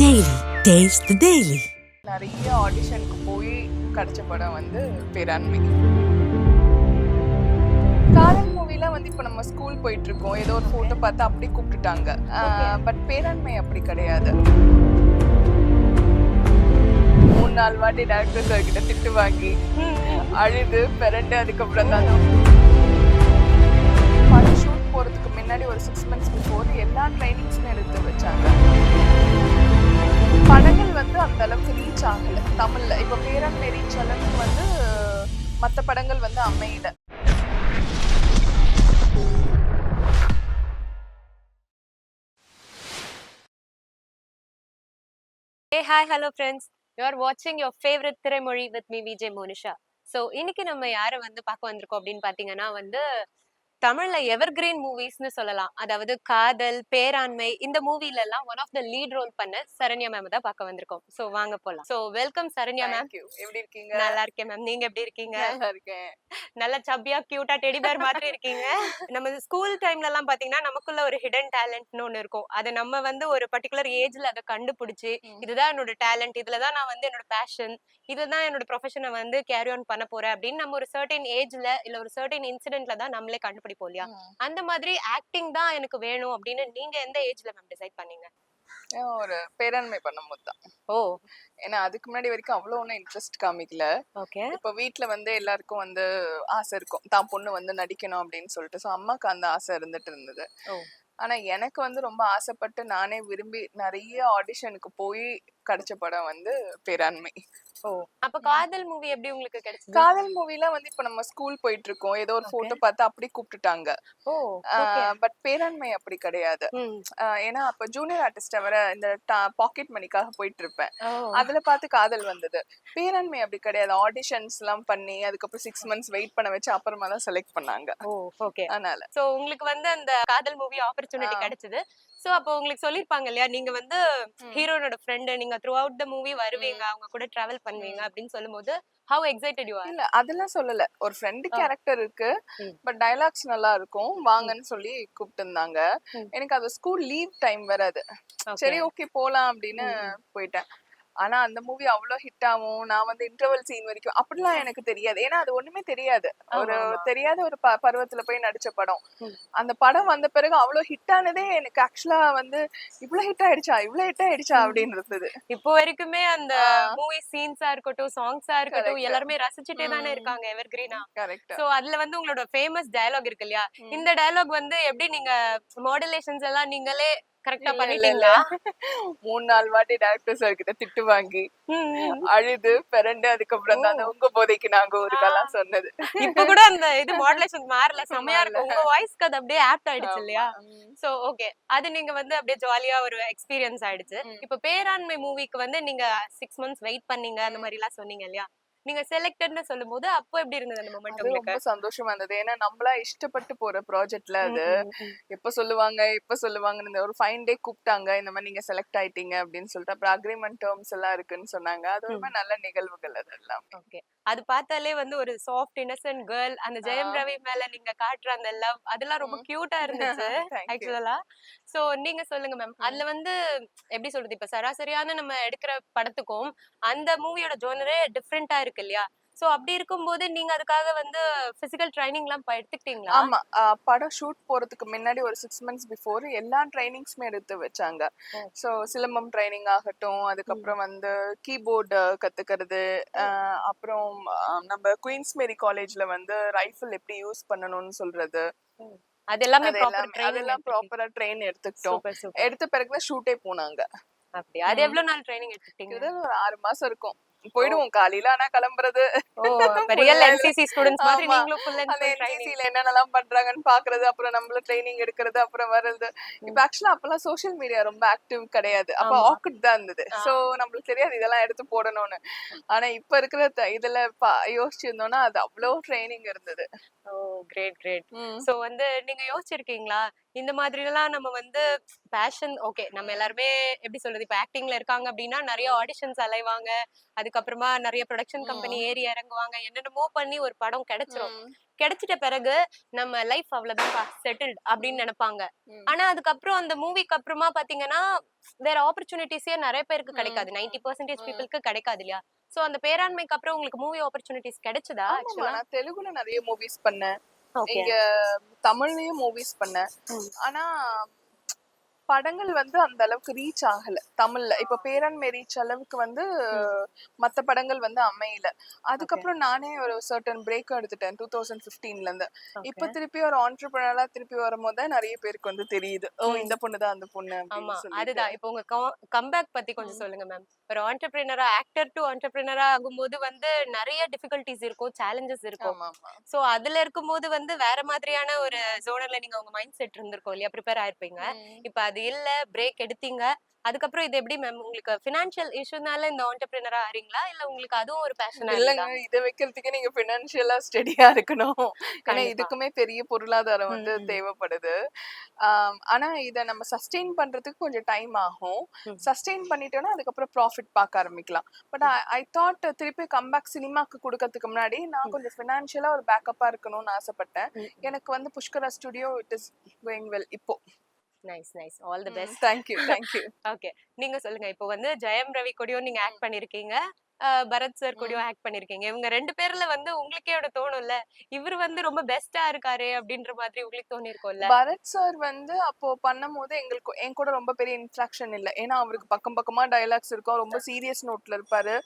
Daily. Taste the Daily. நிறைய ஆடிஷனுக்கு போய் கிடைச்ச படம் வந்து பேராண்மை காதல் மூவில வந்து இப்போ நம்ம ஸ்கூல் போயிட்டு இருக்கோம் ஏதோ ஒரு போட்டோ பார்த்து அப்படி கூப்பிட்டுட்டாங்க. பட் பேராண்மை அப்படி கிடையாது. மூணு நாள் வாட்டி டேரக்டர் சார் கிட்ட திட்டு வாங்கி அழுது பிறண்டு அதுக்கப்புறம் தான் ஷூட் போறதுக்கு hi hi hello friends you are வாட்சிங் your favourite திரைமொழி with me Vijay Monisha so இன்னைக்கு நம்ம யாரை வந்து பார்க்க வந்திருக்கோம் அப்படின்னு பார்த்தீங்கன்னா வந்து தமிழ்ல எவர்கிரீன் மூவிஸ்னு சொல்லலாம். அதாவது காதல் பேராண்மை இந்த மூவில எல்லாம் one of the lead role பண்ண சரண்யா மேம் தான் பார்க்க வந்திருக்கோம். ஸோ வாங்க போலாம். So welcome Saranya ma'am. எப்படி இருக்கீங்க? நல்லா இருக்கேன் மேம் நீங்க எப்படி இருக்கீங்க? நல்லா இருக்கேன். நல்ல சப்பியா கியூட்டா டெடி பேர் மாதிரி இருக்கீங்க. நம்ம ஸ்கூல் டைம்ல எல்லாம் பாத்தீங்கன்னா நமக்குள்ள ஒரு ஹிடன் டேலண்ட்னு ஒண்ணு இருக்கும். அதை நம்ம வந்து ஒரு பர்டிகுலர் ஏஜ்ல அதை கண்டுபிடிச்சு. இதுதான் என்னோட டேலண்ட் இதுலதான் நான் வந்து என்னோட பேஷன் இதுதான் என்னோட ப்ரொஃபஷனை வந்து கேரி ஆன் பண்ண போறேன் அப்படின்னு நம்ம ஒரு சர்டன் ஏஜ்ல இல்ல ஒரு சர்டன் இன்சிடென்ட்ல தான் நம்மளே கண்டுபிடிப்போம் இல்லையா. அந்த மாதிரி ஆக்டிங் தான் எனக்கு வேணும் அப்படின்னு நீங்க எந்த ஏஜ்ல மேம் டிசைட் பண்ணீங்க? ஒரு பேராண்மை பண்ணும்போது தான். ஓ. ஏன்னா அதுக்கு முன்னாடி வரைக்கும் அவ்வளோ ஒன்றும் இன்ட்ரெஸ்ட் காமிக்கல. ஓகே. இப்போ வீட்ல வந்து எல்லாருக்கும் வந்து ஆசை இருக்கும். தான் பொண்ணு வந்து நடிக்கணும் அப்படின்னு சொல்லிட்டு. ஸோ அம்மாக்கு அந்த ஆசை இருந்துட்டு இருந்தது. ஆனா எனக்கு வந்து ரொம்ப ஆசைப்பட்டு நானே விரும்பி நிறைய ஆடிஷனுக்கு போய் கிடைச்ச படம் வந்து பேராண்மை. அப்ப காதல் மூவி எப்படி உங்களுக்கு கிடைச்சது? காதல் மூவில வந்து இப்ப நம்ம ஸ்கூல் போயிட்டு இருக்கோம். ஏதோ ஒரு போட்டோ பார்த்து அப்படி கூப்பிட்டுட்டாங்க. பட் பேராண்மை அப்படி கிடையாது. ஏன்னா அப்ப ஜூனியர் ஆர்டிஸ்ட வர இந்த பாக்கெட் மணிக்காக போயிட்டு இருப்பேன். அதுல பார்த்து காதல் வந்தது. பேராண்மை அப்படி கிடையாது. ஆடிஷன்ஸ் எல்லாம் பண்ணி அதுக்கப்புறம் சிக்ஸ் மந்த்ஸ் வெயிட் பண்ண வச்சு அப்புறமா தான் செலக்ட் பண்ணாங்க. ஓகே அதனால. சோ உங்களுக்கு வந்து அந்த காதல் மூவி ஆப்பர்ச்சுனிட்டி. கிடைச்சது. சோ அப்போ உங்களுக்கு சொல்லிருப்பாங்க இல்லையா? நீங்க வந்து ஹீரோனோட ஃப்ரெண்ட் நீங்க த்ரூ அவுட் த மூவி வருவீங்க அவங்க கூட டிராவல் பண்ணுவீங்க அப்படின்னு சொல்லும்போது ஹவ் எக்ஸைட்டட் யூ இல்ல அதெல்லாம் சொல்லல. ஒரு ஃப்ரெண்டு. கேரக்டர் இருக்கு. பட் டயலாக்ஸ் நல்லா இருக்கும் வாங்கன்னு சொல்லி கூப்பிட்டு இருந்தாங்க. எனக்கு அது ஸ்கூல் லீவ் டைம் வராது சரி ஓகே போலாம் அப்படின்னு போயிட்டேன். ஆனா அந்த மூவி அவ்வளவு ஹிட் ஆகும் நான் வந்து இன்டர்வல் சீன் வரைக்கும் அப்படிலாம் எனக்கு தெரியாது ஏன்னா அது ஒண்ணுமே தெரியாது ஒரு. தெரியாத ஒரு பருவத்துல போய் நடிச்ச படம். அந்த படம் வந்த பிறகு அவ்வளவு ஹிட் ஆனதே எனக்கு ஆக்சுவலா வந்து இவ்வளவு ஹிட் ஆயிடுச்சா இவ்வளவு ஹிட் ஆயிடுச்சா அப்படின்னு இருந்தது இப்போ வரைக்குமே அந்த. மூவி சீன்ஸா இருக்கட்டும் சாங்ஸா இருக்கட்டும். எல்லாருமே ரசிச்சுட்டே தானே. இருக்காங்க எவர் கிரீனா கரெக்ட் சோ அதுல வந்து உங்களோட ஃபேமஸ் டயலாக் இருக்கு இல்லையா. இந்த டயலாக் வந்து எப்படி நீங்க மாடுலேஷன்ஸ் எல்லாம் நீங்களே கரெக்டா. பண்ணிட்டீங்களா? மூணு நாள் வாட்டி டேரக்டர் சார் கிட்ட திட்டு வாங்கி. அழுது பிறண்டு அதுக்கப்புறம் தான் உங்க போதைக்கு நாங்க ஊருக்கெல்லாம் சொன்னது. இப்ப கூட அந்த இது மாடுலேஷன் மாறல செமையா இருக்கு உங்க வாய்ஸ்க்கு அது அப்படியே ஆப்ட் ஆயிடுச்சு இல்லையா. சோ ஓகே அது நீங்க வந்து அப்படியே ஜாலியா ஒரு எக்ஸ்பீரியன்ஸ் ஆயிடுச்சு. இப்ப பேராண்மை மூவிக்கு வந்து நீங்க சிக்ஸ் மந்த்ஸ் வெயிட் பண்ணீங்க அந்த மாதிரி எல்லாம் சொன்னீங்க இல்லையா? நீங்க செலக்டட்னு சொல்லும்போது அப்போ எப்படி இருந்தது அந்த மொமெண்ட் ரொம்ப சந்தோஷமா இருந்தது. ஏன்னா நம்மளா இஷ்டப்பட்டு போற ப்ராஜெக்ட்ல அது. எப்ப சொல்லுவாங்க எப்ப சொல்லுவாங்கன்னு ஒரு ஃபைன் டே கூப்பிட்டாங்க இந்த மாதிரி நீங்க செலக்ட் ஆயிட்டீங்க அப்படின்னு சொல்லிட்டு அப்புறம் அக்ரிமெண்ட் டேர்ம்ஸ் எல்லாம் இருக்குன்னு சொன்னாங்க. அது ரொம்ப நல்ல நிகழ்வுகள் அது எல்லாம். ஓகே. அது பார்த்தாலே வந்து ஒரு சாஃப்ட் இன்னசென்ட் கேர்ள் அந்த ஜெயம். ரவி மேல நீங்க காட்டுற அந்த லவ் அதெல்லாம் ரொம்ப. கியூட்டா இருந்துச்சு. ஆக்சுவலா சோ நீங்க சொல்லுங்க மேம் அதுல வந்து எப்படி சொல்றது? இப்ப சராசரியான நம்ம எடுக்கிற படத்துக்கும் அந்த மூவியோட ஜோனரே டிஃப்ரெண்டா இருக்கு இல்லையா? சோ அப்படி இருக்கும்போது நீங்க அதுக்காக வந்து பிசிக்கல் ட்ரைனிங் எல்லாம் எடுத்துக்கிட்டீங்களா? ஆமா. படம் ஷூட் போறதுக்கு முன்னாடி ஒரு சிக்ஸ் மந்த்ஸ் பிஃபோர் எல்லா ட்ரைனிங்ஸுமே எடுத்து வச்சாங்க. ஸோ சிலம்பம் ட்ரைனிங் ஆகட்டும் அதுக்கப்புறம் வந்து கீபோர்டு கத்துக்கிறது அப்புறம் நம்ம குயின்ஸ் மேரி காலேஜ்ல வந்து ரைஃபிள் எப்படி யூஸ் பண்ணணும்னு சொல்றது. அது எல்லாமே அதெல்லாம் ப்ராப்பரா ட்ரெயின் எடுத்துக்கிட்டோம். எடுத்த பிறகுதான் ஷூட்டே போனாங்க. அப்படி அது. எவ்வளவு நாள் ட்ரைனிங் எடுத்துக்கிட்டீங்க? கிட்டத்தட்ட ஒரு ஆறு மாசம் இருக்கும். போயிடுவோம் காலையில ஆனா கிளம்புறது. என்சிசி ஸ்டூடெண்ட்ஸ் மாதிரி ஆமா. நீங்களும் ஃபுல் அண்ட் ஃபுல் என்சிசில என்னென்னலாம் பண்றாங்கன்னு பாக்குறது அப்புறம் நம்மள ட்ரைனிங் எடுக்கிறது அப்புறம் வர்றது. இப்ப ஆக்சுவலா அப்பெல்லாம் சோஷியல் மீடியா ரொம்ப ஆக்டிவ் கிடையாது. அப்ப. ஆக்குட் தான் இருந்தது. சோ நம்மளுக்கு தெரியாது இதெல்லாம் எடுத்து போடணும்னு. ஆனா இப்ப இருக்கிற இதுல யோசிச்சிருந்தோம்னா அது அவ்வளவு ட்ரைனிங் இருந்தது. ஓ கிரேட் கிரேட் சோ வந்து நீங்க யோசிச்சிருக்கீங்களா? இந்த மாதிரி எல்லாம் நம்ம வந்து பேஷன் ஓகே நம்ம எல்லாருமே எப்படி சொல்றது இப்ப ஆக்டிங்ல இருக்காங்க அப்படின்னா நிறைய ஆடிஷன்ஸ் அலைவாங்க. அதுக்கப்புறமா நிறைய ப்ரொடக்ஷன் கம்பெனி ஏறி இறங்குவாங்க. என்னென்னமோ பண்ணி ஒரு படம் கிடைச்சிரும். கிடைச்சிட்ட பிறகு நம்ம லைஃப் அவ்வளவுதான் செட்டில்ட் அப்படின்னு நினைப்பாங்க. ஆனா அதுக்கப்புறம் அந்த மூவிக்கு அப்புறமா பாத்தீங்கன்னா வேற ஆப்பர்ச்சுனிட்டிஸே நிறைய பேருக்கு. கிடைக்காது. Ninety percentage. பீப்புளுக்கு கிடைக்காது இல்லையா? சோ அந்த பேராண்மைக்கு அப்புறம் உங்களுக்கு மூவி ஆப்பர்ச்சுனிட்டிஸ் கிடைச்சதா தெலுங்குல நிறைய மூவிஸ் பண்ணேன். இங்க தமிழ்லயும் மூவிஸ் பண்ணேன். ஆனா படங்கள் வந்து அந்த அளவுக்கு ரீச் ஆகல. தமிழ்ல. இப்ப பேரன்மை ரீச் அளவுக்கு வந்து மத்த படங்கள் வந்து அமையல. அதுக்கப்புறம் நானே ஒரு சர்டன் பிரேக் எடுத்துட்டேன் டூ தௌசண்ட் பிப்டீன்ல இருந்து. இப்ப திருப்பி ஒரு ஆண்டர்பிரினரா திருப்பி வரும்போது நிறைய பேருக்கு வந்து தெரியுது. ஓ. இந்த பொண்ணு தான் அந்த பொண்ணு. அதுதான். இப்போ உங்க கம்பேக் பத்தி கொஞ்சம். சொல்லுங்க மேம் ஒரு ஆண்டர்பிரினரா ஆக்டர் டு ஆண்டர்பிரினரா ஆகும்போது வந்து நிறைய டிஃபிகல்டிஸ் இருக்கும் சேலஞ்சஸ் இருக்கும். சோ அதுல இருக்கும்போது வந்து வேற மாதிரியான ஒரு ஜோனர்ல நீங்க உங்க மைண்ட் செட் இருந்திருக்கும் இல்லையா? ப்ரிப்பேர் ஆயிருப்பீங்க. இப்ப அது இல்ல பிரேக் எடுத்தீங்க. அதுக்கப்புறம் இது எப்படி மேம் உங்களுக்கு ஃபினான்ஷியல் இஷ்யூனால இந்த ஆண்டர்பிரினரா ஆறீங்களா? இல்ல உங்களுக்கு அதுவும் ஒரு பேஷனா இல்லங்க இத வைக்கிறதுக்கே நீங்க பினான்சியலா ஸ்டெடியா இருக்கணும். ஏன்னா. இதுக்குமே பெரிய பொருளாதாரம் வந்து. தேவைப்படுது. ஆனா இத நம்ம சஸ்டெயின் பண்றதுக்கு கொஞ்சம் டைம் ஆகும். சஸ்டெயின் பண்ணிட்டோம்னா அதுக்கப்புறம் ப்ராஃபிட் பார்க்க ஆரம்பிக்கலாம். பட் ஐ தாட் திருப்பி கம்பேக் சினிமாக்கு கொடுக்கறதுக்கு முன்னாடி நான் கொஞ்சம் ஃபினான்ஷியலா ஒரு பேக்கப்பா இருக்கணும்னு ஆசைப்பட்டேன். எனக்கு வந்து Pushkara studio it is going well இப்போ. Nice nice all the best thank you thank you okay நீங்க சொல்லுங்க. இப்போ வந்து ஜெயம் ரவி கூடயும் நீங்க ஆக்ட் பண்ணிருக்கீங்க. பரத் சார் கூடயும் ஆக்ட் பண்ணிருக்கீங்க இவங்க ரெண்டு பேர்ல வந்து உங்களுக்கே ஒரு தோணும்ல. இவர் வந்து ரொம்ப பெஸ்டா இருக்காரு அப்படின்ற மாதிரி உங்களுக்கு தோணி இருக்கும்ல பரத் சார் வந்து அப்போ பண்ணும்போது எங்களுக்கு என் கூட ரொம்ப பெரிய இன்ட்ராக்ஷன் இல்ல. ஏன்னா அவருக்கு பக்கம் பக்கமா டயலாக்ஸ் இருக்கும். ரொம்ப சீரியஸ் நோட்ல இருப்பாரு.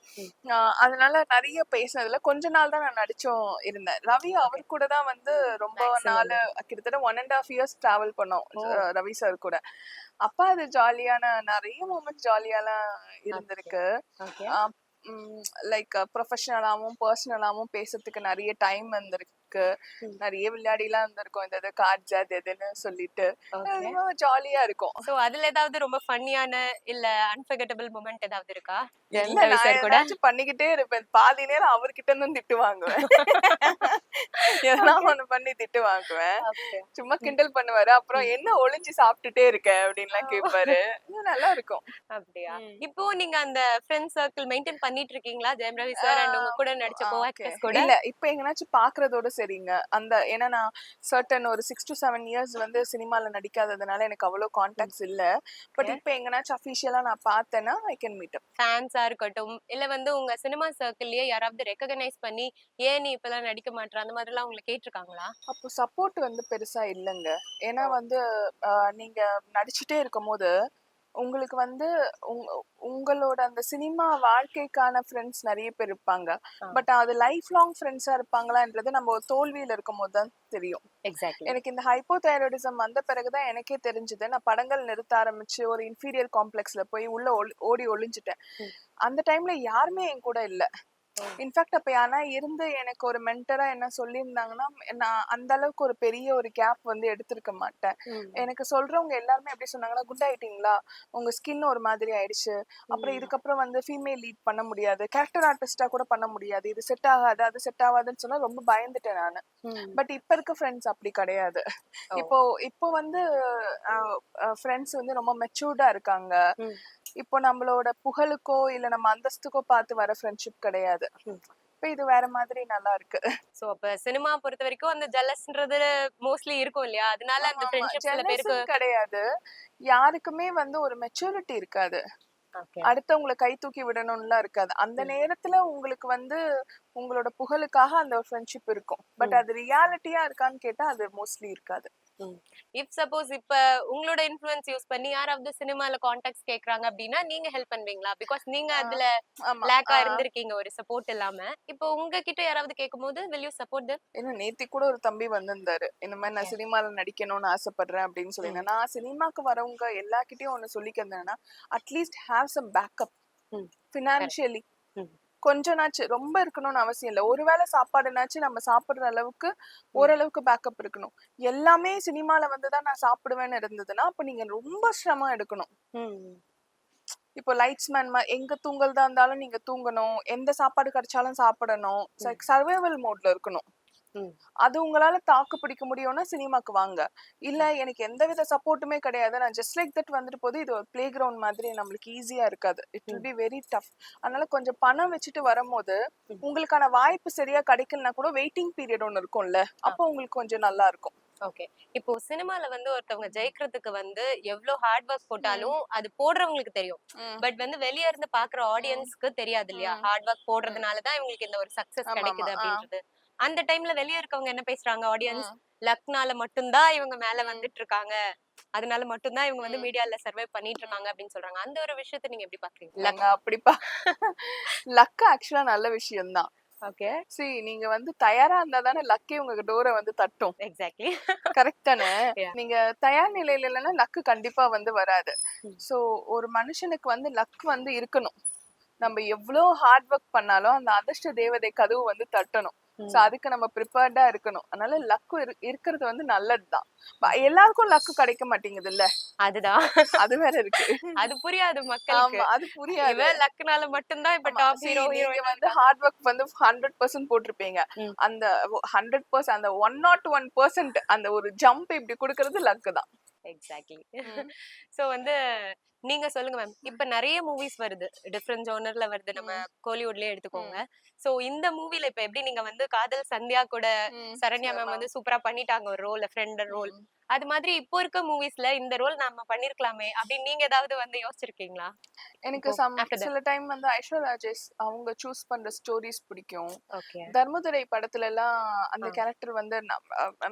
அதனால நிறைய பேசினதுல கொஞ்ச நாள் தான் நான் நடிச்சும் இருந்தேன். ரவி அவர் கூட தான் வந்து ரொம்ப. நாள் கிட்டத்தட்ட one and half years travel பண்ணோம் ரவி சார் கூட. அப்ப அது ஜாலியான நிறைய மூமெண்ட்ஸ் ஜாலியாலாம் இருந்திருக்கு. லைக் ப்ரொஃபஷ்னலாகவும் பர்சனலாகவும் பேசுறதுக்கு நிறைய டைம் வந்திருக்கு. ம். நிறைய விளையாடிலாம் இருந்திருக்கும். இந்த கார்ட்ஸ் அது இதுன்னு சொல்லிட்டு. ஜாலியா இருக்கும். சோ அதுல ஏதாவது ரொம்ப ஃபன்னியான இல்ல அன்ஃபர்கெட்டபிள் மூமெண்ட் ஏதாவது இருக்கா? கூட? பண்ணிக்கிட்டே இருப்பேன். பாதி நேரம் அவர்கிட்ட இருந்து திட்டு வாங்குவேன். எதனா ஒண்ணு பண்ணி திட்டு வாங்குவேன். சும்மா கிண்டல் பண்ணுவாரு. அப்புறம் என்ன ஒளிஞ்சு சாப்பிட்டுட்டே இருக்க? அப்படின்லாம் கேட்பாரு இது நல்லா இருக்கும். அப்படியா. இப்போ நீங்க அந்த ஃப்ரெண்ட் சர்க்கிள் மெயின்டைன் பண்ணிட்டு இருக்கீங்களா? ஜெயம் ரவி சார் அண்ட் உங்க கூட நடிச்ச ஆ, கோ okay. ஆக்டர்ஸ் கூட? இல்ல இப்ப எங்கனாச்சும் பாக்குறதோட சரிங்க. அந்த ஏன்னா நான் சர்டன் ஒரு சிக்ஸ் டு செவன் இயர்ஸ் வந்து சினிமால நடிக்காததுனால எனக்கு அவ்வளவு கான்டாக்ட்ஸ் இல்ல. பட். இப்ப எங்கனாச்சும் அபிஷியலா நான் பார்த்தேன்னா ஐ கேன் மீட் ஃபேன்ஸா இருக்கட்டும். இல்ல வந்து உங்க சினிமா சர்க்கிள்லயே யாராவது ரெக்கக்னைஸ் பண்ணி ஏன் நீ இப்பெல்லாம் நடிக்க மாட்ற? அந்த மாதிரி எல்லாம் உங்களை கேட்டிருக்காங்களா? அப்போ சப்போர்ட் வந்து பெருசா இல்லைங்க. ஏன்னா வந்து ஆஹ், நீங்க நடிச்சுட்டே இருக்கும்போது உங்களுக்கு வந்து உங்க- உங்களோட அந்த சினிமா வாழ்க்கைக்கான ஃப்ரெண்ட்ஸ் நிறைய பேர் இருப்பாங்க. பட் அது லைஃப் லாங் ஃப்ரெண்ட்ஸா இருப்பாங்களான்றது நம்ம ஒரு தோல்வியில இருக்கும் போது தான் தெரியும் எனக்கு இந்த ஹைப்போதைராய்டிசம் வந்த பிறகுதான் எனக்கே தெரிஞ்சது நான் படங்கள் நிறுத்த ஆரம்பிச்சு ஒரு இன்ஃபீரியர் காம்ப்ளெக்ஸ்ல போய் உள்ள ஓடி ஒளிஞ்சிட்டேன். அந்த டைம்ல யாருமே என் கூட இல்ல. இன்ஃபேக்ட் அப்ப யாரா இருந்து எனக்கு ஒரு மென்டரா என்ன சொல்லியிருந்தாங்கன்னா நான் அந்த அளவுக்கு ஒரு பெரிய ஒரு கேப் வந்து எடுத்திருக்க மாட்டேன். எனக்கு சொல்றவங்க எல்லாருமே எப்படி சொன்னாங்கன்னா குட் ஆயிட்டீங்களா உங்க ஸ்கின் ஒரு மாதிரி ஆயிடுச்சு. அப்புறம். இதுக்கப்புறம் வந்து ஃபீமேல் லீட் பண்ண முடியாது. கேரக்டர் ஆர்டிஸ்டா கூட பண்ண முடியாது. இது செட் ஆகாது அது செட் ஆகாதுன்னு சொன்னா ரொம்ப பயந்துட்டேன் நான். பட் இப்ப இருக்க ஃப்ரெண்ட்ஸ் அப்படி கிடையாது. இப்போ இப்போ வந்து ஃப்ரெண்ட்ஸ் வந்து ரொம்ப மெச்சூர்டா இருக்காங்க. இப்போ நம்மளோட புகழுக்கோ இல்ல நம்ம அந்தஸ்துக்கோ பார்த்து வர ஃப்ரெண்ட்ஷிப் கிடையாது. இப்போ இது வேற மாதிரி நல்லா இருக்கு. சோ அப்ப சினிமா பொறுத்த வரைக்கும் அந்த ஜெலஸ்ன்றது மோஸ்ட்லி இருக்கும் இல்லையா? அதனால அந்த ஃப்ரெண்ட்ஷிப் சில பேருக்கு கிடையாது. யாருக்குமே வந்து ஒரு மெச்சூரிட்டி இருக்காது. அடுத்தவங்களை கை தூக்கி விடணும்லாம் இருக்காது. அந்த. நேரத்துல உங்களுக்கு வந்து உங்களோட புகழுக்காக அந்த ஒரு ஃப்ரெண்ட்ஷிப் இருக்கும் பட். அது ரியாலிட்டியா இருக்கான்னு கேட்டா அது மோஸ்ட்லி இருக்காது. இஃப் சப்போஸ் இப்ப உங்களோட இன்ஃபுளுன்ஸ் யூஸ் பண்ணி யாராவது சினிமால கான்டாக்ட்ஸ் கேக்குறாங்க அப்படின்னா நீங்க ஹெல்ப் பண்ணுவீங்களா? பிகாஸ் நீங்க அதுல லேக்கா இருந்திருக்கீங்க ஒரு சப்போர்ட் இல்லாம. இப்போ உங்ககிட்ட யாராவது கேட்கும்போது you support them? இன்னும் நேத்தி கூட ஒரு தம்பி வந்திருந்தாரு. இந்த மாதிரி நான் சினிமால நடிக்கணும்னு ஆசைப்படுறேன் அப்படின்னு சொல்லியிருந்தேன் நான் சினிமாக்கு வரவங்க எல்லார்கிட்டயும் ஒண்ணு சொல்லிக்கிறேன்னா at least have some backup. Financially hmm. கொஞ்சனாச்சு ரொம்ப இருக்கணும்னு அவசியம் இல்லை. ஒருவேளை சாப்பாடுனாச்சு நம்ம சாப்பிடுற அளவுக்கு ஓரளவுக்கு பேக்கப் இருக்கணும். எல்லாமே சினிமால வந்து தான் நான் சாப்பிடுவேன்னு இருந்ததுன்னா அப்ப நீங்க ரொம்ப சிரமம் எடுக்கணும். இப்போ லைட்ஸ் மேன் எங்க தூங்கறதா இருந்தாலும் நீங்க தூங்கணும். எந்த சாப்பாடு கிடைச்சாலும் சாப்பிடணும். சர்வைவல் மோட்ல இருக்கணும். அது உங்களால தாக்கு பிடிக்க முடியும்னா சினிமாக்கு வாங்க. இல்ல எனக்கு எந்தவித சப்போர்ட்டுமே கிடையாது. நான் ஜஸ்ட் லைக் தட் வந்துட்டு போது இது ஒரு பிளே கிரவுண்ட் மாதிரி நம்மளுக்கு ஈஸியா இருக்காது. It will be very tough அதனால கொஞ்சம் பணம் வச்சுட்டு வரும்போது. உங்களுக்கான வாய்ப்பு சரியா கிடைக்கலனா கூட வெயிட்டிங் பீரியட் ஒன்னு இருக்கும்ல. அப்போ உங்களுக்கு கொஞ்சம் நல்லா இருக்கும். ஓகே. இப்போ சினிமால வந்து ஒருத்தவங்க ஜெயிக்கிறதுக்கு வந்து எவ்வளவு ஹார்ட் ஒர்க் போட்டாலும் அது போடுறவங்களுக்கு தெரியும். பட் வந்து வெளிய இருந்து பாக்குற ஆடியன்ஸ்க்கு தெரியாது இல்லையா. ஹார்ட் ஒர்க் போடுறதுனால தான் இவங்களுக்கு இந்த ஒரு சக்சஸ் கிடைக்குது. அப்படின்றது. அந்த டைம்ல வெளிய இருக்கவங்க என்ன பேசுறாங்க? ஆடியன்ஸ். லக்னால மட்டும்தான் இவங்க மேல வந்துட்டு இருக்காங்க அதனால மட்டும்தான் இவங்க வந்து. மீடியால சர்வே பண்ணிட்டு இருக்காங்க அப்படின்னு சொல்றாங்க. அந்த ஒரு விஷயத்தை நீங்க எப்படி பாக்குறீங்க? இல்லைங்க அப்படிப்பா லக் ஆக்சுவலா நல்ல விஷயம்தான் ஓகே. சரி நீங்க வந்து தயாரா இருந்தா தானே லக்கே உங்க டோரை வந்து தட்டும். எக்ஸாக்ட்லி கரெக்ட் தானே. நீங்க தயார் நிலையில இல்லைன்னா லக்கு கண்டிப்பா வந்து வராது. சோ ஒரு மனுஷனுக்கு வந்து லக் வந்து இருக்கணும். நம்ம எவ்வளோ ஹார்ட் ஒர்க் பண்ணாலும் அந்த அதிர்ஷ்ட தேவதை கதவு வந்து தட்டணும். சோ அதுக்கு நம்ம ப்ரிப்பேர்டா இருக்கணும். அதனால லக்கு இருக்கிறது வந்து நல்லதுதான். ப- எல்லாருக்கும் லக்கு கிடைக்க மாட்டேங்குது இல்ல அதுதான். அது வேற இருக்கு. அது புரியாது மக்களுக்கு. ஆமா அது புரியாது. லக்னால மட்டும்தான் இப்ப. டாப் ஹீரோ ஹீரோயின் வந்து ஹார்ட் ஒர்க் வந்து ஹண்ட்ரட் பர்சன்ட் போட்டிருப்பீங்க. அந்த ஹண்ட்ரட் பர்சன்ட் அந்த ஒன் நாட் ஒன் பர்சன்ட் அந்த ஒரு ஜம்ப் இப்படி கொடுக்கறது லக்கு தான். எக்ஸாக்ட்லி. சோ வந்து நீங்க சொல்லுங்க மேம் இப்ப நிறைய மூவிஸ் வருது. டிஃப்ரெண்ட் ஜோனர்ல வருது. நம்ம கோலிவுட்லயே எடுத்துக்கோங்க. சோ இந்த மூவில இப்ப எப்படி நீங்க வந்து காதல் சந்தியா கூட சரண்யா மேம் வந்து சூப்பரா பண்ணிட்டாங்க. ஒரு ரோல் ஃப்ரெண்ட் ரோல். அது மாதிரி இப்போ இருக்க மூவிஸ்ல இந்த ரோல் நம்ம பண்ணிருக்கலாமே அப்படின்னு நீங்க ஏதாவது வந்து யோசிச்சிருக்கீங்களா? எனக்கு that. சில டைம் வந்து ஐஸ்வர்யா ராஜேஷ் அவங்க சூஸ் பண்ற ஸ்டோரிஸ் பிடிக்கும். தர்மதுரை படத்துல எல்லாம் அந்த. கேரக்டர் வந்து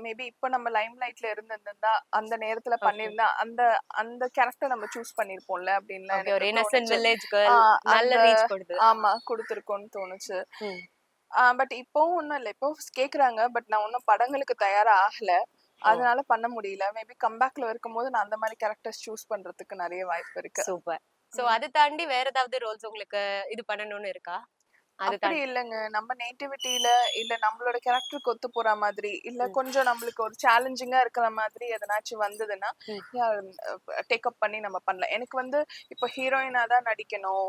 மேபி இப்ப நம்ம லைம் லைட்ல இருந்திருந்தா அந்த நேரத்துல. பண்ணிருந்தா அந்த அந்த கேரக்டர் நம்ம சூஸ் பண்ணிருப்போம்ல அப்படின்னு ஒரு இன்னசென்ட். வில்லேஜ் நல்ல ரீச் கொடுது ஆமா கொடுத்துருக்கோன்னு தோணுச்சு. பட் இப்போவும் ஒண்ணும் இல்ல. இப்போ கேக்குறாங்க பட் நான் இன்னும் படங்களுக்கு தயாரா ஆகல அதனால பண்ண முடியல. மேபி கம்பேக்ல இருக்கும்போது நான் அந்த மாதிரி கேரக்டர்ஸ் சூஸ் பண்றதுக்கு நிறைய வாய்ப்பு இருக்கு. Super so. அது தாண்டி வேற ஏதாவது ரோல்ஸ் உங்களுக்கு இது பண்ணணும்னு இருக்கா? அப்படி இல்லைங்க. நம்ம நேட்டிவிட்டியில இல்ல நம்மளோட கேரக்டருக்கு ஒத்து போற மாதிரி இல்ல. கொஞ்சம் நம்மளுக்கு ஒரு சேலஞ்சிங்கா இருக்கிற மாதிரி எதனாச்சும் வந்ததுன்னா. டேக் அப் பண்ணி நம்ம பண்ணலாம். எனக்கு வந்து இப்போ ஹீரோயினா தான் நடிக்கணும்.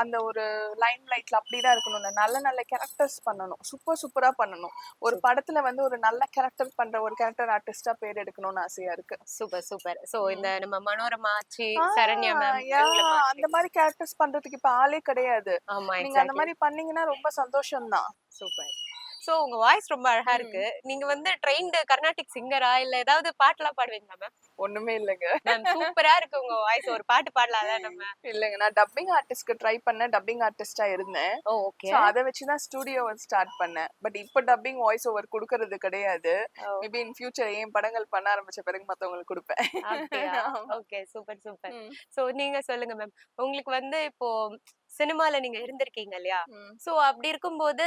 அந்த ஒரு லைம் லைட்ல அப்படிதான் இருக்கணும் நல்ல நல்ல கேரக்டர்ஸ் பண்ணணும். சூப்பர் சூப்பரா பண்ணணும். ஒரு. படத்துல வந்து ஒரு நல்ல கேரக்டர் பண்ற ஒரு கேரக்டர் ஆர்டிஸ்டா பேர் எடுக்கணும்னு ஆசையா இருக்கு. Super super. சோ. இந்த நம்ம மனோரமா சரண்யா அந்த மாதிரி கேரக்டர்ஸ் பண்றதுக்கு இப்ப ஆளே கிடையாது. ஆமா அந்த மாதிரி பண்ணீங்கன்னா ரொம்ப சந்தோஷம் தான் சூப்பர் சோ உங்க வாய்ஸ் ரொம்ப அழகா இருக்கு. நீங்க வந்து ட்ரெயின்டு கர்நாடிக் சிங்கரா இல்ல ஏதாவது பாட்டுலாம் பாடுவீங்களா மேம் ஒண்ணுமே இல்லைங்க. சூப்பரா இருக்கு உங்க வாய்ஸ். ஒரு பாட்டு பாடலாம்ல நம்ம. இல்லைங்க நான் டப்பிங் ஆர்டிஸ்ட்க்கு ட்ரை பண்ண டப்பிங் ஆர்டிஸ்டா இருந்தேன். ஓகே அதை வச்சு தான் ஸ்டுடியோ ஸ்டார்ட் பண்ணேன். பட் இப்போ டப்பிங் வாய்ஸ் ஓவர் கொடுக்கறது கிடையாது. மேபி இன் ஃபியூச்சர் ஏன் படங்கள் பண்ண ஆரம்பிச்ச பிறகு மத்தவங்களுக்கு கொடுப்பேன். ஓகே சூப்பர் சூப்பர் சோ நீங்க சொல்லுங்க மேம். உங்களுக்கு வந்து இப்போ சினிமால நீங்க இருந்திருக்கீங்க இல்லையா. சோ அப்படி இருக்கும்போது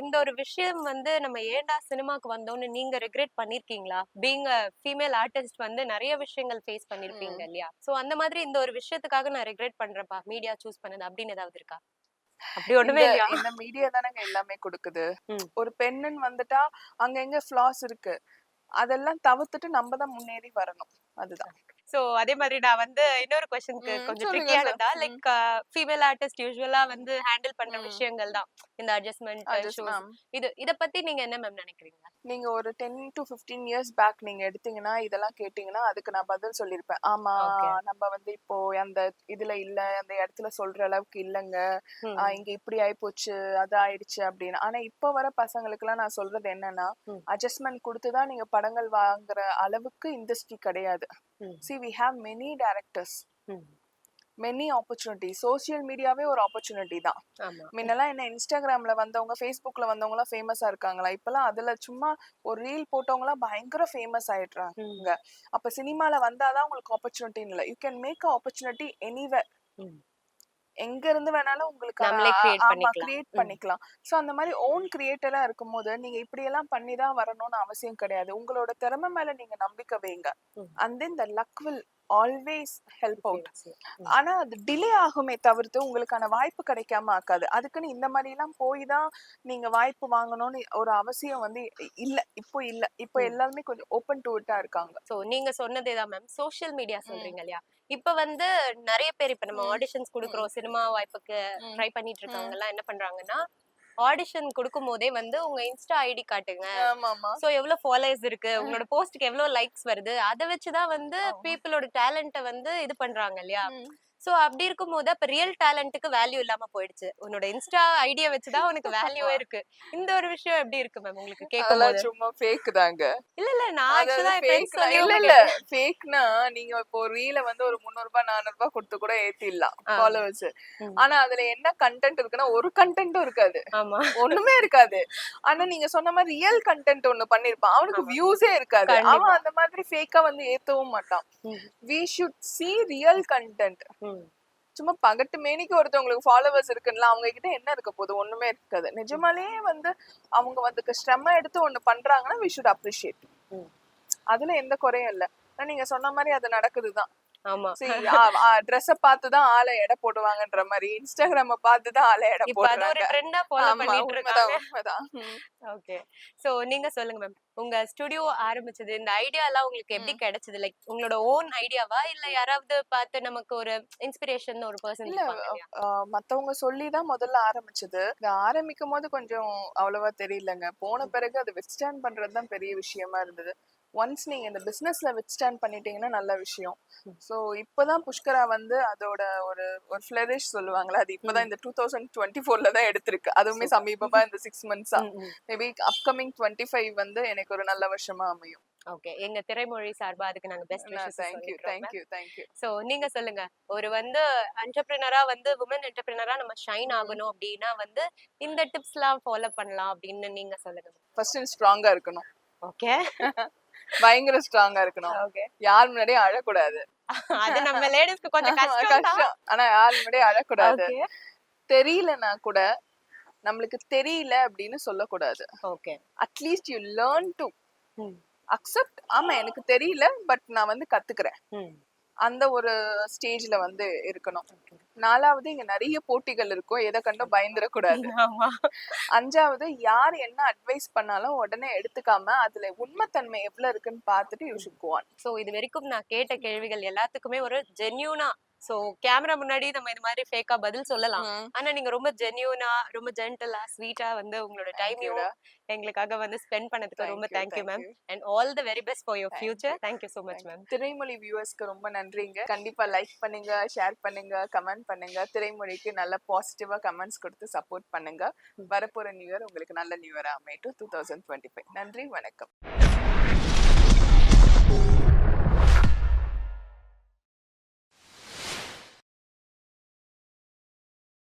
இந்த ஒரு விஷயம் வந்து நம்ம ஏன்டா சினிமாக்கு வந்தோம்னு நீங்க ரெக்ரெட் பண்ணிருக்கீங்களா? பீங் ஃபீமேல் ஆர்டிஸ்ட் வந்து நிறைய விஷயங்கள் ஃபேஸ் பண்ணிருப்பீங்க இல்லையா? சோ அந்த மாதிரி இந்த ஒரு விஷயத்துக்காக நான் ரெக்ரெட் பண்றேன்ப்பா. மீடியா சூஸ் பண்ணது அப்படின்னு ஏதாவது இருக்கா? அப்படி ஒண்ணுமே இல்லையா? இந்த மீடியா தானங்க எல்லாமே கொடுக்குது. ஒரு பெண்ணுன்னு வந்துட்டா அங்க எங்க ஃபிளாஸ் இருக்கு. அதெல்லாம் தவிர்த்துட்டு நம்ம தான் முன்னேறி வரணும். அதுதான். சோ அதே மாதிரி நான் வந்து இன்னொரு கொஸ்டினுக்கு கொஞ்சம் ட்ரிக்கியானதா. லைக் ஃபீமேல் ஆர்டிஸ்ட் யூஸ்வலா வந்து ஹேண்டில் பண்ற. விஷயங்கள் தான் இந்த அட்ஜஸ்ட்மெண்ட். இது இத பத்தி நீங்க என்ன மேம் நினைக்கிறீங்க நீங்க ஒரு ten to fifteen years back நீங்க எடுத்தீங்கன்னா இதெல்லாம் கேட்டீங்கன்னா அதுக்கு நான் பதில் சொல்லியிருப்பேன் ஆமா. நம்ம வந்து இப்போ அந்த இதுல இல்ல அந்த இடத்துல சொல்ற அளவுக்கு இல்லைங்க இங்க இப்படி ஆயிப்போச்சு அது ஆயிடுச்சு அப்படின்னு ஆனா இப்ப வர பசங்களுக்கு எல்லாம் நான் சொல்றது என்னன்னா. அட்ஜஸ்ட்மெண்ட் கொடுத்துதான் நீங்க படங்கள் வாங்குற அளவுக்கு இண்டஸ்ட்ரி கிடையாது. See we have many directors. Many opportunity social மீடியாவே ஒரு ஆப்பர்ச்சுனிட்டி தான். முன்னெல்லாம் என்ன இன்ஸ்டாகிராம்ல வந்தவங்க ஃபேஸ்புக்ல வந்தவங்க எல்லாம் ஃபேமஸா இருக்காங்களா? இப்பெல்லாம் அதுல சும்மா ஒரு ரீல் போட்டவங்க எல்லாம் பயங்கர ஃபேமஸ் ஆயிடுறாங்க. அப்ப சினிமால வந்தாதான் உங்களுக்கு ஆப்பர்ச்சுனிட்டி இல்ல. You can make a opportunity anywhere. எங்க இருந்து வேணாலும் உங்களுக்கு நம்மளே பண்ணிக்கலாம். கிரியேட். பண்ணிக்கலாம் சோ அந்த மாதிரி ஓன் கிரியேட்டரா இருக்கும்போது நீங்க இப்படி எல்லாம் பண்ணி தான் வரணும்னு அவசியம் கிடையாது உங்களோட திறமை மேல நீங்க நம்பிக்கை வைங்க. And then the luck will always help out. ஆனா அது டிலே ஆகுமே தவிர்த்து உங்களுக்கான வாய்ப்பு கிடைக்காம ஆக்காது. அதுக்குன்னு இந்த மாதிரி எல்லாம் போய் தான் நீங்க வாய்ப்பு வாங்கணும்னு ஒரு அவசியம் வந்து இல்ல இப்போ இல்ல. இப்போ. எல்லாருமே கொஞ்சம் ஓப்பன் டு இட்டா இருக்காங்க. சோ நீங்க சொன்னதேதான் மேம் சோஷியல் மீடியா சொல்றீங்க இல்லையா? இப்ப வந்து நிறைய பேர் இப்ப நம்ம. ஆடிஷன்ஸ் குடுக்குறோம். சினிமா வாய்ப்புக்கு. ட்ரை பண்ணிட்டு இருக்கவங்க எல்லாம் என்ன பண்றாங்கன்னா ஆடிஷன் கொடுக்கும் போதே வந்து உங்க இன்ஸ்டா ஐடி காட்டுங்க. சோ எவ்வளவு ஃபாலோவர்ஸ் இருக்கு? உங்களோட போஸ்ட்க்கு எவ்வளவு லைக்ஸ் வருது? அத வச்சுதான் வந்து. பீப்புளோட டேலண்ட்ட வந்து இது பண்றாங்க இல்லையா. சோ அப்படி இருக்கும்போது அப்ப ரியல் டேலண்ட்டுக்கு வேல்யூ இல்லாம போயிடுச்சு உன்னோட இன்ஸ்டா ஐடியா வச்சுதான் உனக்கு வேல்யூவே இருக்கு இந்த ஒரு விஷயம் எப்படி இருக்கு மேம் உங்களுக்கு போது சும்மா ஃபேக் தாங்க இல்ல இல்ல நான். இல்ல இல்ல ஃபேக்னா நீங்க இப்போ ரீல வந்து ஒரு முந்நூறு ரூபாய் நானூறு ரூபாய் கொடுத்து கூட ஏத்திடலாம். ஃபாலோவர்ஸ். ஆனா அதுல என்ன கண்டென்ட் இருக்குன்னா ஒரு கண்டென்ட்டும் இருக்காது ஆமா ஒண்ணுமே இருக்காது ஆனா நீங்க சொன்ன மாதிரி ரியல் கண்டென்ட் ஒண்ணு பண்ணிருப்பான் அவனுக்கு. வியூஸே இருக்காது. அவன் அந்த மாதிரி ஃபேக்கா வந்து ஏத்தவும் மாட்டான். We should see real content. சும்மா பகட்டு மேனிக்கு ஒருத்தவங்களுக்கு ஃபாலோவர்ஸ் இருக்குன்னா அவங்க கிட்ட என்ன இருக்க போகுது? ஒண்ணுமே இருக்காது. நிஜமாலேயே வந்து அவங்க வந்து ஸ்ட்ரெம்ம எடுத்து ஒண்ணு பண்றாங்கன்னா வி ஷுட் அப்ரிஷியேட். அதுல எந்த குறையும் இல்ல. ஆனா நீங்க சொன்ன மாதிரி அது நடக்குதுதான். ஆமா. ட்ரெஸ்ஸ பார்த்துதான் ஆளை எடை போடுவாங்கன்ற மாதிரி இன்ஸ்டாகிராம ஆளை எடை ஒரு ட்ரெண்டா ஃபாலோ பண்ணிட்டு இருக்காங்க. உண்மைதான். ம். ஓகே சோ நீங்க சொல்லுங்க மேம் உங்க ஸ்டுடியோ ஆரம்பிச்சது இந்த ஐடியா எல்லாம் உங்களுக்கு எப்படி கிடைச்சது? லைக் உங்களோட ஓன் ஐடியாவா இல்ல யாராவது பார்த்து நமக்கு ஒரு இன்ஸ்பிரேஷன் ஒரு பர்சன் இல்ல மத்தவங்க சொல்லிதான் முதல்ல ஆரம்பிச்சது. இது ஆரம்பிக்கும் போது கொஞ்சம் அவ்வளவா தெரியலங்க. போன பிறகு அது வித்ஸ்டாண்ட் பண்றதுதான் பெரிய விஷயமா இருந்தது. ஒன்ஸ் நீங்க இந்த பிசினஸ்ல வித்ஸ்டாண்ட் பண்ணிட்டீங்கன்னா நல்ல விஷயம். சோ இப்பதான் புஷ்கரா வந்து அதோட ஒரு ஒரு ஃபிளரிஷ் சொல்லுவாங்களா அது இப்பதான் இந்த டூ தௌசண்ட் டுவெண்ட்டி ஃபோர்ல தான் எடுத்திருக்கு. அதுவுமே சமீபமா இந்த சிக்ஸ் மந்த்ஸா மேபி அப்கமிங் டுவெண்ட்டி ஃபைவ் வந்து எனக்கு ஒரு நல்ல வருஷமா அமையும். ஓகே எங்க திரைமொழி சார்பா அதுக்கு நாங்க best wishes thank you thank you thank you so நீங்க சொல்லுங்க. ஒரு வந்து என்டர்பிரினரா வந்து உமன் என்டர்பிரினரா நம்ம ஷைன் ஆகணும் அப்படின்னா வந்து இந்த டிப்ஸ் எல்லாம் ஃபாலோ பண்ணலாம் அப்படின்னு நீங்க சொல்லுங்க. ஃபர்ஸ்ட் ஸ்ட்ராங்கா இருக்கணும். ஓகே பயங்கர ஸ்ட்ராங்கா இருக்கணும். யார் முன்னாடியும் அழக்கூடாது. அது நம்ம லேடிஸ்க்கு கொஞ்சம் கஷ்டம். ஆனா யார் முன்னாடியும் அழக்கூடாது. தெரியலனா கூட நம்மளுக்கு தெரியல அப்படின்னு சொல்லக்கூடாது. Okay. At least you learn to. Accept ஆமா எனக்கு தெரியல பட் நான் வந்து கத்துக்கிறேன். அந்த ஒரு ஸ்டேஜ்ல வந்து இருக்கணும். நாலாவது இங்க நிறைய போட்டிகள் இருக்கும். எதை கண்டும் பயந்துடக்கூடாது. ஆமா. அஞ்சாவது யார் என்ன அட்வைஸ் பண்ணாலும் உடனே எடுத்துக்காம அதுல உண்மைத்தன்மை எவ்வளவு இருக்குன்னு பார்த்துட்டு யூ ஷுட் கோ சோ இது வரைக்கும் நான் கேட்ட கேள்விகள் எல்லாத்துக்குமே ஒரு ஜென்யூனா சோ கேமரா முன்னாடி நம்ம இது மாதிரி ஃபேக்கா பதில் சொல்லலாம். ஆனா நீங்க ரொம்ப ஜென்யூனா ரொம்ப ஜென்டலா ஸ்வீட்டா வந்து உங்களோட டைமையும் எங்களுக்காக வந்து ஸ்பெண்ட் பண்ணதுக்கு ரொம்ப thank you ma'am and all the very best for your future thank you so much ma'am Thiraimozhi வியூவர்ஸ்க்கு ரொம்ப நன்றிங்க. கண்டிப்பா லைக் பண்ணுங்க ஷேர் பண்ணுங்க கமெண்ட் பண்ணுங்க. திரைமொழிக்கு நல்ல பாசிட்டிவா கமெண்ட்ஸ் கொடுத்து சப்போர்ட் பண்ணுங்க. வரப்போற நியூ இயர் உங்களுக்கு நல்ல நியூ இயர் அமையட்டும். டூ தௌசண்ட் டுவெண்ட்டி ஃபைவ் நன்றி வணக்கம்.